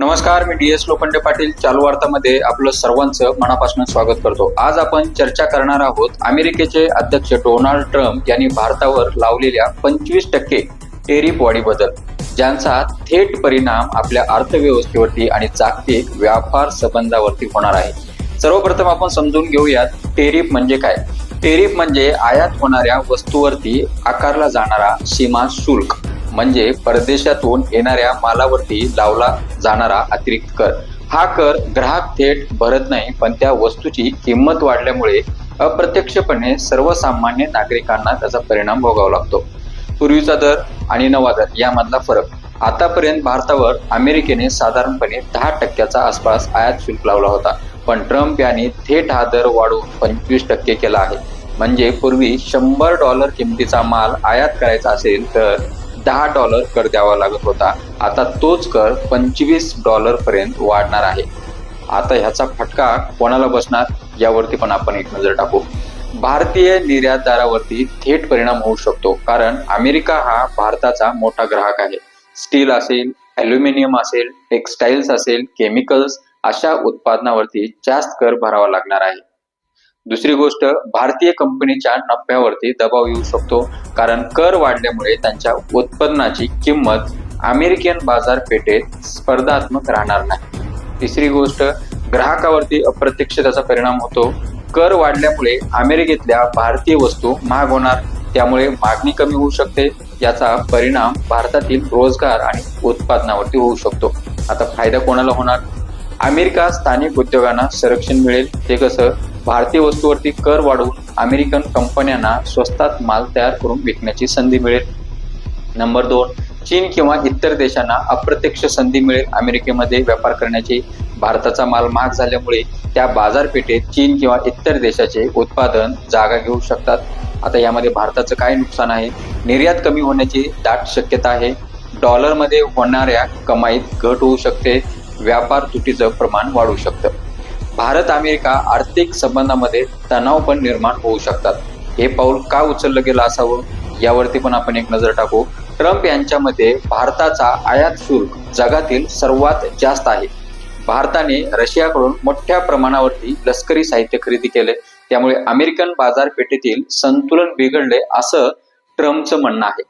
नमस्कार मी D S Lokhande Patil. चालू वार्तामध्ये आपलं सर्वांचं मनापासून स्वागत करतो. आज आपण चर्चा करणार आहोत अमेरिकेचे अध्यक्ष डोनाल्ड ट्रम्प यांनी भारतावर लावलेल्या पंचवीस टक्के टेरिफ वाढीबद्दल ज्यांचा थेट परिणाम आपल्या अर्थव्यवस्थेवरती आणि जागतिक व्यापार संबंधावरती होणार आहे. सर्वप्रथम आपण समजून घेऊयात टेरिफ म्हणजे काय? टेरिफ म्हणजे आयात होणाऱ्या वस्तूवरती आकारला जाणारा सीमा शुल्क म्हणजे परदेशातून येणाऱ्या मालावरती लावला जाणारा अतिरिक्त कर. हा कर ग्राहक थेट भरत नाही पण त्या वस्तूची किंमत वाढल्यामुळे अप्रत्यक्षपणे सर्वसामान्य नागरिकांना त्याचा परिणाम भोगावा लागतो. पूर्वीचा दर आणि नवा दर यामधला फरक. आतापर्यंत भारतावर अमेरिकेने साधारणपणे दहा टक्क्याचा आसपास आयात शुल्क लावला होता पण ट्रम्प यांनी थेट हा दर वाढवून पंचवीस टक्के केला आहे. म्हणजे पूर्वी शंभर डॉलर किमतीचा माल आयात करायचा असेल तर दहा डॉलर कर द्यावा लागत होता. आता तोच कर पंचवीस डॉलर पर्यंत वाढणार आहे. आता ह्याचा फटका कोणाला बसणार? यावरती पण आपण एक नजर टाकू. भारतीय निर्यातदारावरती थेट परिणाम होऊ शकतो कारण अमेरिका हा भारताचा मोठा ग्राहक आहे. स्टील असेल अल्युमिनियम असेल टेक्स्टाईल्स असेल केमिकल्स अशा उत्पादनावरती जास्त कर भरावा लागणार आहे. दुसरी गोष्ट भारतीय कंपनीच्या नफ्यावरती दबाव येऊ शकतो कारण कर वाढल्यामुळे त्यांच्या उत्पन्नाची किंमत अमेरिकन बाजारपेठेत स्पर्धात्मक राहणार नाही. तिसरी गोष्ट ग्राहकावरती अप्रत्यक्ष त्याचा परिणाम होतो. कर वाढल्यामुळे अमेरिकेतल्या भारतीय वस्तू महाग होणार त्यामुळे मागणी कमी होऊ शकते. याचा परिणाम भारतातील रोजगार आणि उत्पादनावरती होऊ शकतो. आता फायदा कोणाला होणार? अमेरिका स्थानिक उद्योगांना संरक्षण मिळेल. ते कसं? भारतीय वस्तूवरती कर वाढवून अमेरिकन कंपन्यांना स्वस्तात माल तयार करून विकण्याची संधी मिळेल. नंबर दोन चीन किंवा इतर देशांना अप्रत्यक्ष संधी मिळेल. अमेरिकेमध्ये व्यापार करण्याची भारताचा माल महाग झाल्यामुळे त्या बाजारपेठेत चीन किंवा इतर देशाचे उत्पादन जागा घेऊ शकतात. आता यामध्ये भारताचं काय नुकसान आहे? निर्यात कमी होण्याची दाट शक्यता आहे. डॉलरमध्ये होणाऱ्या कमाईत घट होऊ शकते. व्यापार तुटीचं प्रमाण वाढू शकतं. भारत अमेरिका आर्थिक संबंधामध्ये तणाव पण निर्माण होऊ शकतात. हे पाऊल का उचललं गेलं असावं? यावरती पण आपण एक नजर टाकू. ट्रम्प यांच्यामध्ये भारताचा आयात शुल्क जगातील सर्वात जास्त आहे. भारताने रशियाकडून मोठ्या प्रमाणावरती लष्करी साहित्य खरेदी केले. त्यामुळे अमेरिकन बाजारपेठेतील संतुलन बिघडले असं ट्रम्पचं म्हणणं आहे.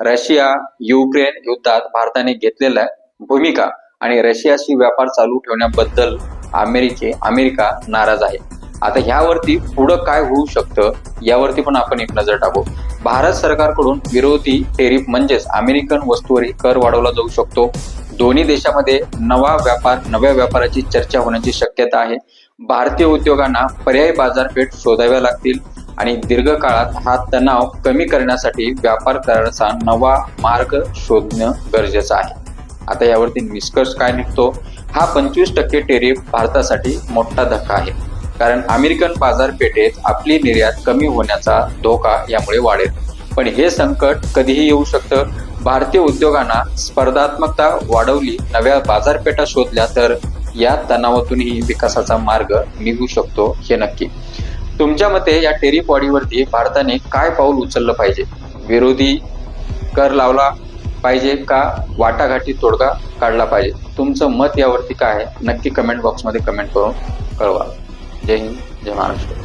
रशिया युक्रेन युद्धात भारताने घेतलेल्या भूमिका आणि रशियाशी व्यापार चालू ठेवण्याबद्दल अमेरिके अमेरिका नाराज आहे. आता ह्यावरती पुढं काय होऊ शकतं यावरती पण आपण एक नजर टाकू. भारत सरकारकडून विरोधी टेरिफ म्हणजेच अमेरिकन वस्तूवरही कर वाढवला जाऊ शकतो. दोन्ही देशामध्ये नवा व्यापार नव्या व्यापाराची चर्चा होण्याची शक्यता आहे. भारतीय उद्योगांना पर्यायी बाजारपेठ शोधाव्या लागतील आणि दीर्घकाळात हा तणाव कमी करण्यासाठी व्यापार कराराचा नवा मार्ग शोधणं गरजेचं आहे. आता यावरती निष्कर्ष काय निघतो? हा पंचवीस टक्के टेरिफ भारतासाठी मोठा धक्का आहे. कारण अमेरिकन बाजारपेठेत आपली निर्यात कमी होण्याचा धोका यामुळे वाढेल. पण हे संकट कधीही येऊ शकतं. भारतीय उद्योगांना स्पर्धात्मकता वाढवली नव्या बाजारपेठा शोधल्या तर या तणावातूनही विकासाचा मार्ग निघू शकतो हे नक्की. तुमच्या मते या टेरिफ वाढीवरती भारताने काय पाऊल उचललं पाहिजे? विरोधी कर लावला पाहिजे का वाटाघाटी तोडगा काढला पाहिजे? तुमचं मत यावरती काय आहे? नक्की कमेंट बॉक्समध्ये कमेंट करून कळवा. जय हिंद जय महाराष्ट्र.